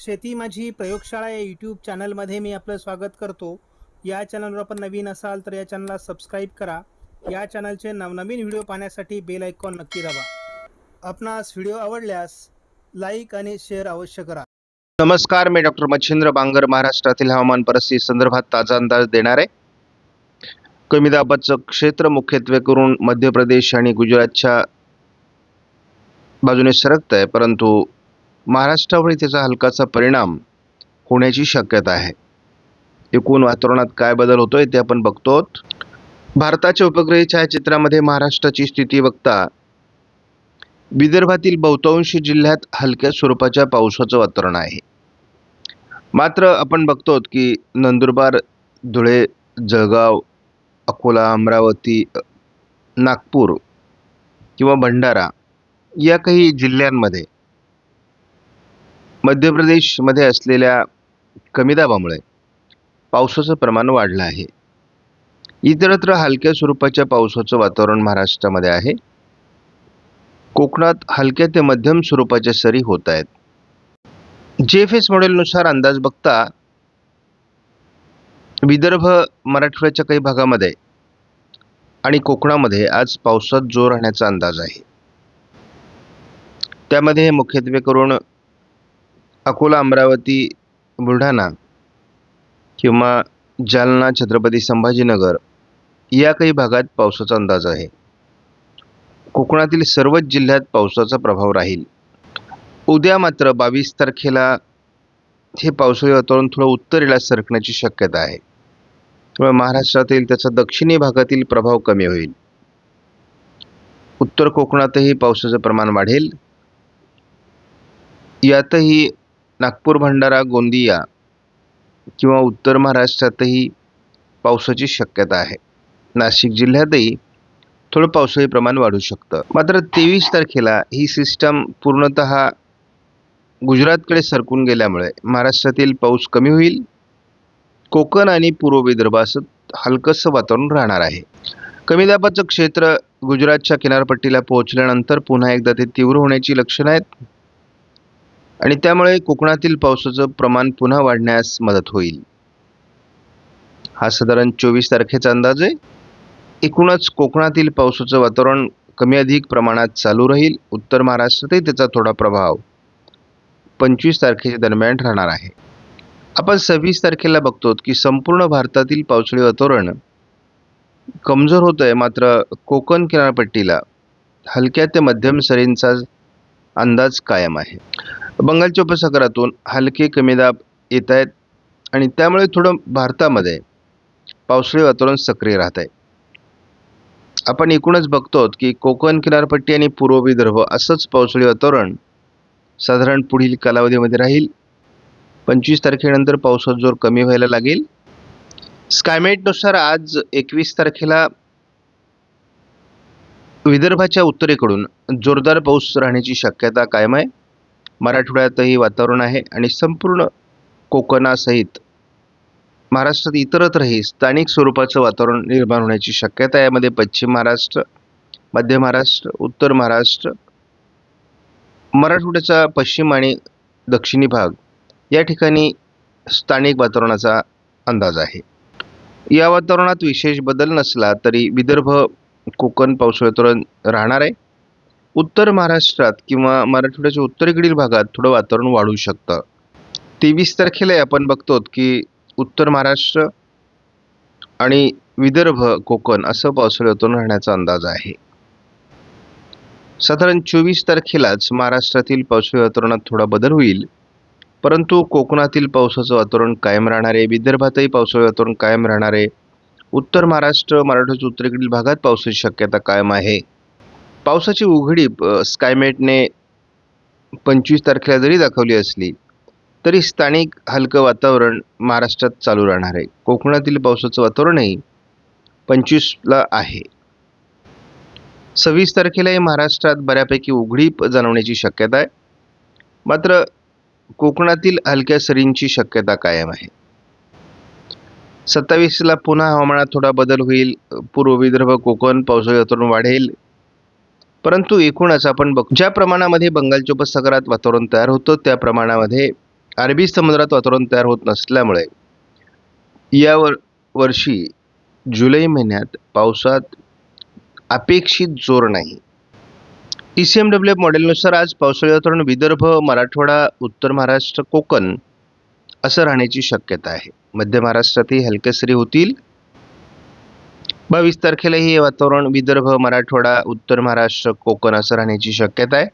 शेती माझी प्रयोगशाळा या यूट्यूब चॅनलमध्ये मी आपलं स्वागत करतो. या चॅनलवर आपण नवीन असाल तर या चॅनलला सबस्क्राईब करा. या चॅनलचे नवनवीन व्हिडिओ पाहण्यासाठी बेल आयकॉन नक्की दाबा. आपणास व्हिडिओ आवडल्यास लाईक आणि शेअर अवश्य करा. नमस्कार मी डॉक्टर मच्छिंद्र बांगर महाराष्ट्रातील हवामान परिस्थिती संदर्भात ताजा अंदाज देणार. आहे कमी दाबाचं क्षेत्र मुख्यत्वे करून मध्य प्रदेश आणि गुजरातच्या बाजूने सरकत आहे परंतु महाराष्ट्रावर त्याचा हलकासा परिणाम होण्याची शक्यता आहे. एकूण वातावरणात काय बदल होतोय ते आपण बघतो भारताच्या उपग्रही छायाचित्रामध्ये महाराष्ट्राची स्थिती बघता विदर्भातील बहुतांश जिल्ह्यात हलक्या स्वरूपाच्या पावसाचं वातावरण आहे. मात्र आपण बघतो की नंदुरबार धुळे जळगाव अकोला अमरावती नागपूर किंवा भंडारा या काही जिल्ह्यांमध्ये मध्य प्रदेशमध्ये असलेल्या कमी दाबामुळे पावसाचं प्रमाण वाढलं आहे. इतरत्र हलक्या स्वरूपाच्या पावसाचं वातावरण महाराष्ट्रामध्ये आहे. कोकणात हलक्या ते मध्यम स्वरूपाच्या सरी होत आहेत. जे एफ एस मॉडेलनुसार अंदाज बघता विदर्भ मराठवाड्याच्या काही भागामध्ये आणि कोकणामध्ये आज पावसात जोर राहण्याचा अंदाज आहे. त्यामध्ये मुख्यत्वे करून अकोला अमरावती बुलढाणा किंवा जालना छत्रपती संभाजीनगर या काही भागात पावसाचा अंदाज आहे. कोकणातील सर्वच जिल्ह्यात पावसाचा प्रभाव राहील. उद्या मात्र बावीस तारखेला हे पावसाळी वातावरण थोडं उत्तरेला सरकण्याची शक्यता आहे. त्यामुळे महाराष्ट्रातील त्याचा दक्षिणी भागातील प्रभाव कमी होईल. उत्तर कोकणातही पावसाचं प्रमाण वाढेल. यातही नागपूर भंडारा गोंदिया किंवा उत्तर महाराष्ट्रातही पावसाची शक्यता आहे. नाशिक जिल्ह्यातही थोडं पावसाळी प्रमाण वाढू शकतं. मात्र तेवीस तारखेला ही सिस्टम पूर्णतः गुजरातकडे सरकून गेल्यामुळे महाराष्ट्रातील पाऊस कमी होईल. कोकण आणि पूर्व विदर्भासत हलकंसं वातावरण राहणार आहे. कमी दाबाचं क्षेत्र गुजरातच्या किनारपट्टीला पोहोचल्यानंतर पुन्हा एकदा ते तीव्र होण्याची लक्षणं आहेत. आणि त्यामुळे कोकणातील पावसाचं प्रमाण पुन्हा वाढण्यास मदत होईल. हा साधारण चोवीस तारखेचा अंदाज आहे. एकूणच कोकणातील पावसाचं वातावरण कमी अधिक प्रमाणात चालू राहील. उत्तर महाराष्ट्रातही त्याचा थोडा प्रभाव पंचवीस तारखेच्या दरम्यान राहणार आहे. आपण सव्वीस तारखेला बघतो की संपूर्ण भारतातील पावसाळी वातावरण कमजोर होत आहे मात्र कोकण किनारपट्टीला हलक्या ते मध्यम सरींचा अंदाज कायम आहे. बंगालच्या उपसागरातून हलके कमी दाब येत आहेत आणि त्यामुळे थोडं भारतामध्ये पावसाळी वातावरण सक्रिय राहत आहे. आपण एकूणच बघतो की कोकण किनारपट्टी आणि पूर्व विदर्भ असंच पावसाळी वातावरण साधारण पुढील कालावधीमध्ये राहील. पंचवीस तारखेनंतर पावसाचा जोर कमी व्हायला लागेल. स्कायमेटनुसार आज एकवीस तारखेला विदर्भाच्या उत्तरेकडून जोरदार पाऊस राहण्याची शक्यता कायम आहे. मराठवाड्यातही वातावरण आहे आणि संपूर्ण कोकणासहित महाराष्ट्रात इतरत्रही स्थानिक स्वरूपाचं वातावरण निर्माण होण्याची शक्यता यामध्ये पश्चिम महाराष्ट्र मध्य महाराष्ट्र उत्तर महाराष्ट्र मराठवाड्याचा पश्चिम आणि दक्षिणी भाग या ठिकाणी स्थानिक वातावरणाचा अंदाज आहे. या वातावरणात विशेष बदल नसला तरी विदर्भ कोकण पावसाळ्यातून राहणार आहे. उत्तर महाराष्ट्रात किंवा मराठवाड्याच्या उत्तरेकडील भागात थोडं वातावरण वाढू शकतं. तेवीस तारखेला आपण बघतो की उत्तर महाराष्ट्र आणि विदर्भ कोकण असं पावसाळी वातावरण राहण्याचा अंदाज आहे. साधारण चोवीस तारखेलाच महाराष्ट्रातील पावसाळी वातावरणात थोडा बदल होईल. परंतु कोकणातील पावसाचं वातावरण कायम राहणार आहे विदर्भातही पावसाळी वातावरण कायम राहणार आहे उत्तर महाराष्ट्र मराठवाड्याच्या उत्तरेकडील भागात पावसाची शक्यता कायम आहे. पावसाची उघडीप स्कायमेटने पंचवीस तारखेला जरी दाखवली असली तरी स्थानिक हलकं वातावरण महाराष्ट्रात चालू राहणार आहे. कोकणातील पावसाचं वातावरणही पंचवीसला आहे. सव्वीस तारखेलाही महाराष्ट्रात बऱ्यापैकी उघडीप जाणवण्याची शक्यता आहे. मात्र कोकणातील हलक्या सरींची शक्यता कायम आहे. सत्तावीसला पुन्हा हवामानात थोडा बदल होईल. पूर्व विदर्भ कोकण पावसाळी वातावरण वाढेल. परंतु एकूणच आपण बघ. ज्या प्रमाणामध्ये बंगालच्या उपसागरात वातावरण तयार होतं त्या प्रमाणामध्ये अरबी समुद्रात वातावरण तयार होत नसल्यामुळे या वर वर्षी जुलै महिन्यात पावसात अपेक्षित जोर नाही. E C M W F मॉडेलनुसार आज पावसाळी वातावरण विदर्भ मराठवाडा उत्तर महाराष्ट्र कोकण असं राहण्याची शक्यता आहे. मध्य महाराष्ट्रातही हलक्या सरी होतील. बावीस तारखेलाही हे वातावरण विदर्भ मराठवाडा उत्तर महाराष्ट्र कोकण असं राहण्याची शक्यता आहे.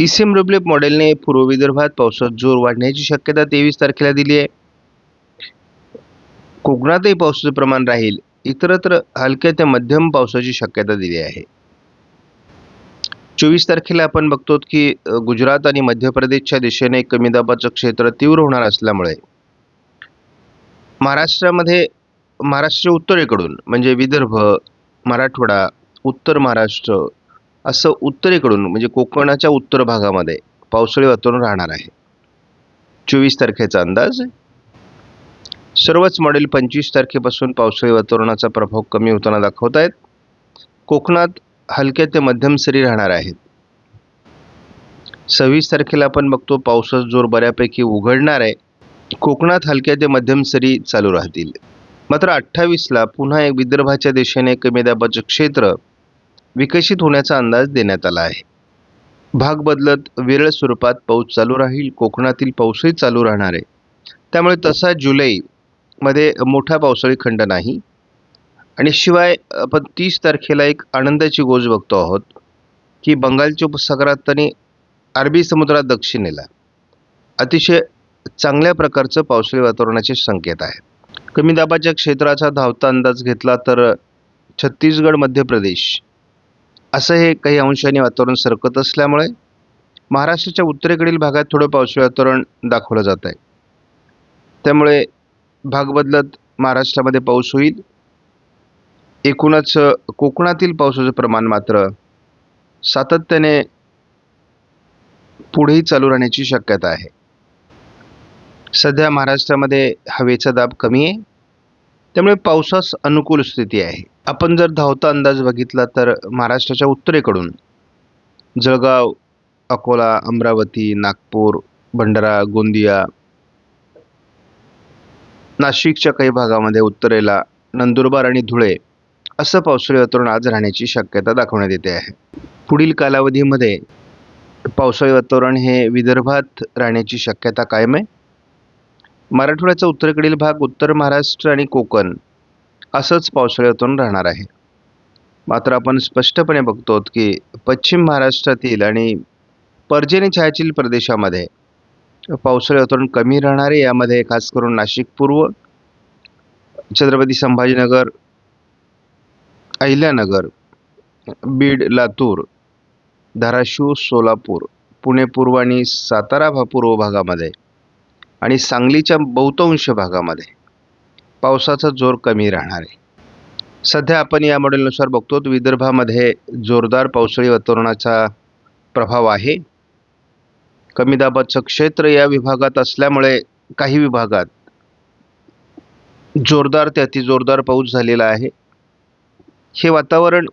ई सी मॉडेलने पूर्व विदर्भात पावसात जोर वाढण्याची शक्यता तेवीस तारखेला दिली आहे. कोकणातही पावसाचं प्रमाण राहील इतरत्र हलक्या ते मध्यम पावसाची शक्यता दिली आहे. चोवीस तारखेला आपण बघतो की गुजरात आणि मध्य प्रदेशच्या दिशेने कमी दाबाचं क्षेत्र तीव्र होणार असल्यामुळे महाराष्ट्रामध्ये महाराष्ट्र उत्तरेकडून म्हणजे विदर्भ मराठवाडा उत्तर महाराष्ट्र असं उत्तरेकडून म्हणजे कोकणाच्या उत्तर भागामध्ये पावसाळी वातावरण राहणार आहे. चोवीस तारखेचा अंदाज. सर्वच मॉडेल पंचवीस तारखेपासून पावसाळी वातावरणाचा प्रभाव कमी होताना दाखवत आहेत. कोकणात हलक्या ते मध्यम सरी राहणार आहेत. सव्वीस तारखेला आपण बघतो पावसाचा जोर बऱ्यापैकी उघडणार आहे. कोकणात हलक्या ते मध्यम सरी चालू राहतील. मात्र अठ्ठावीसला पुन्हा एक विदर्भाच्या दिशेने कमी दाबाचं क्षेत्र विकसित होण्याचा अंदाज देण्यात आला आहे. भाग बदलत विरळ स्वरूपात पाऊस चालू राहील कोकणातील पाऊसही चालू राहणार आहे. त्यामुळे तसा जुलैमध्ये मोठा पावसाळी खंड नाही. आणि शिवाय आपण तीस तारखेला एक आनंदाची गोष्ट बघतो आहोत की बंगालच्या उपसागरात आणि अरबी समुद्रात दक्षिणेला अतिशय चांगल्या प्रकारचं पावसाळी वातावरणाचे संकेत आहेत. कमी दाबाच्या क्षेत्राचा धावता अंदाज घेतला तर छत्तीसगड मध्य प्रदेश. असं हे काही अंशाने वातावरण सरकत असल्यामुळे महाराष्ट्राच्या उत्तरेकडील भागात थोडं पावसाळी वातावरण दाखवलं जात आहे. त्यामुळे भाग बदलत महाराष्ट्रामध्ये पाऊस होईल. एकूणच कोकणातील पावसाचं प्रमाण मात्र सातत्याने पुढेही चालू राहण्याची शक्यता आहे. सध्या महाराष्ट्रामध्ये हवेचा दाब कमी आहे. त्यामुळे पावसास अनुकूल स्थिती आहे. आपण जर धावता अंदाज बघितला तर महाराष्ट्राच्या उत्तरेकडून जळगाव अकोला अमरावती नागपूर भंडारा गोंदिया नाशिकच्या काही भागामध्ये उत्तरेला नंदुरबार आणि धुळे असं पावसाळी वातावरण आज राहण्याची शक्यता दाखवण्यात येते आहे. पुढील कालावधीमध्ये पावसाळी वातावरण हे विदर्भात राहण्याची शक्यता कायम आहे. मराठवाड्याचा उत्तरेकडील भाग उत्तर महाराष्ट्र आणि कोकण असंच पावसाळ्यातून राहणार आहे. मात्र आपण स्पष्टपणे बघतो की पश्चिम महाराष्ट्रातील आणि पर्जन्य छायाचिल प्रदेशामध्ये पावसाळी वातावरण कमी राहणारे यामध्ये खास करून नाशिक पूर्व छत्रपती संभाजीनगर अहिल्यानगर बीड लातूर धाराशिव सोलापूर पुणे पूर्व आणि सातारा पूर्व भागामध्ये आणि सांगलीच्या बहुतांश भागामध्ये पावसाचा जोर कमी राहणार आहे. सध्या आपण या मॉडेलनुसार बघतो विदर्भामध्ये जोरदार पावसाळी वातावरणाचा प्रभाव आहे. कमी दाबाचं क्षेत्र या विभागात असल्यामुळे काही विभागात जोरदार ते अतिजोरदार पाऊस झालेला आहे. हे वातावरण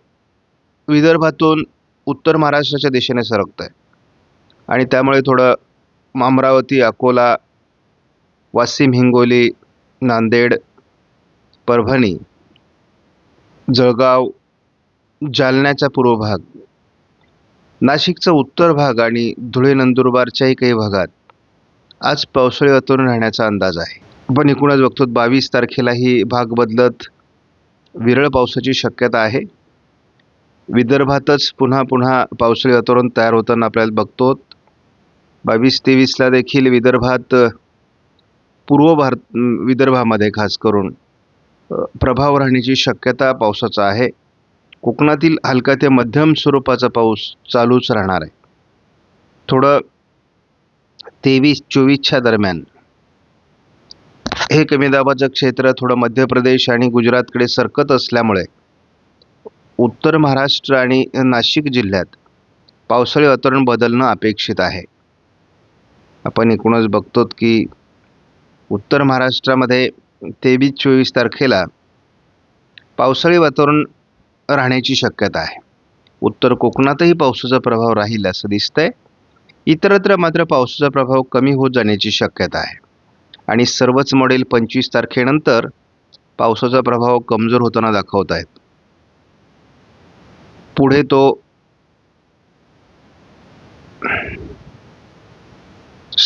विदर्भातून उत्तर महाराष्ट्राच्या दिशेने सरकतं आहे आणि त्यामुळे थोडं अमरावती अकोला वाशिम हिंगोली नांदेड परभणी जळगाव जालन्याचा पूर्व भाग नाशिकचा उत्तर भाग आणि धुळे नंदुरबारच्याही काही भागात आज पावसाळी वातावरण राहण्याचा अंदाज आहे. आपण एकूणच बघतो बावीस तारखेलाही भाग बदलत विरळ पावसाची शक्यता आहे. विदर्भातच पुन्हा पुन्हा पावसाळी वातावरण तयार होताना आपल्याला बघतो. बावीस तेवीसला देखील विदर्भात पूर्व भारत विदर्भामध्ये खास करून प्रभाव राहण्याची शक्यता पावसाचा आहे. कोकणातील हलका ते मध्यम स्वरूपाचा पाऊस चालूच राहणार आहे. थोडं तेवीस चोवीसच्या दरम्यान. हे कमी दाबाचं क्षेत्र थोडं मध्य प्रदेश आणि गुजरातकडे सरकत असल्यामुळे उत्तर महाराष्ट्र आणि नाशिक जिल्ह्यात पावसाळी वातावरण बदलणं अपेक्षित आहे. आपण एकूणच बघतो की उत्तर महाराष्ट्रामध्ये तेवीस चोवीस तारखेला पावसाळी वातावरण राहण्याची शक्यता आहे. उत्तर कोकणातही पावसाचा प्रभाव राहील असं दिसतंय. इतरत्र मात्र पावसाचा प्रभाव कमी होत जाण्याची शक्यता आहे. आणि सर्वच मॉडेल पंचवीस तारखेनंतर पावसाचा प्रभाव कमजोर होताना दाखवत आहेत. पुढे तो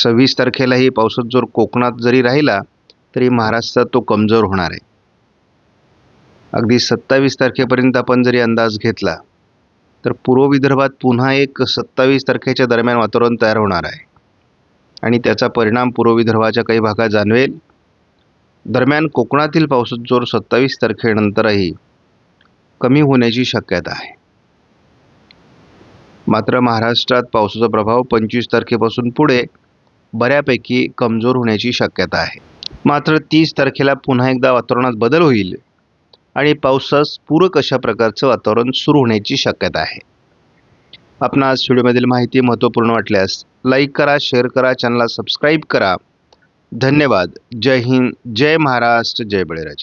सव्वीस तारखेलाही पावसाचा जोर कोकणात जरी राहिला तरी महाराष्ट्रात तो कमजोर होणार आहे. अगदी सत्तावीस तारखेपर्यंत आपण जरी अंदाज घेतला तर पूर्व विदर्भात पुन्हा एक सत्तावीस तारखेच्या दरम्यान वातावरण तयार होणार आहे. आणि त्याचा परिणाम पूर्व विदर्भाच्या काही भागात जाणवेल. दरम्यान कोकणातील पावसाचा जोर सत्तावीस तारखेनंतरही कमी होण्याची शक्यता आहे. मात्र महाराष्ट्रात पावसाचा प्रभाव पंचवीस तारखेपासून पुढे बऱ्यापैकी कमजोर होण्याची शक्यता आहे. मात्र तीस तारखेला पुन्हा एकदा वातावरणात बदल होईल आणि पावसास पूरक अशा प्रकारचं वातावरण सुरू होण्याची शक्यता आहे. आपणास व्हिडिओमधील माहिती महत्त्वपूर्ण वाटल्यास लाईक करा शेअर करा चॅनलला सबस्क्राईब करा. धन्यवाद. जय हिंद. जय महाराष्ट्र. जय बळीराजा.